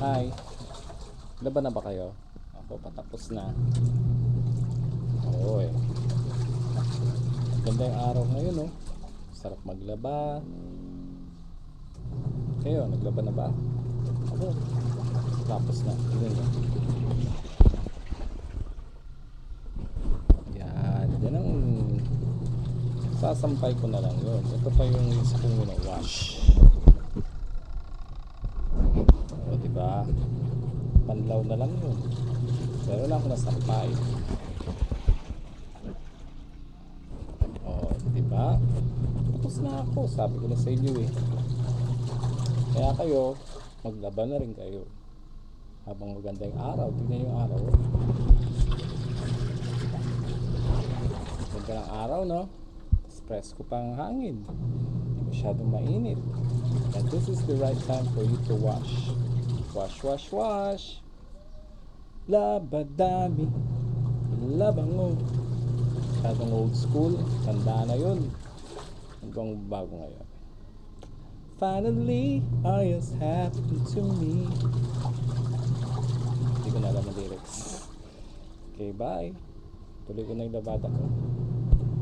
Hi. Laban na ba kayo? Ako patapos na. Eh. Ganda yung araw ngayon oh. Sarap maglaba. Kayo, naglaba na ba? Ako. Tapos na. Yun lang. Yan. Yan ang sasampay ko na lang yun. Ito pa yung isa kong wash. O, diba? Panlaw na lang yun. Pero wala akong nasampay. O, diba? Tapos na ako. Sabi ko na sa inyo eh. Kaya kayo, maglaban na rin kayo. Habang maganda yung araw, tignan yung araw. oh. Ganda ng araw, no? Tapos presko pang hangin. Hindi masyadong mainit. And this is the right time for you to wash. Wash, wash, wash. Labadami. Labango. Masyadong old school. Tanda na yun. Hanggang bago ngayon. Finally, all has happened to me. Hindi ko na alam ang lyrics. Okay, bye. Tuloy ko na yung labada ko.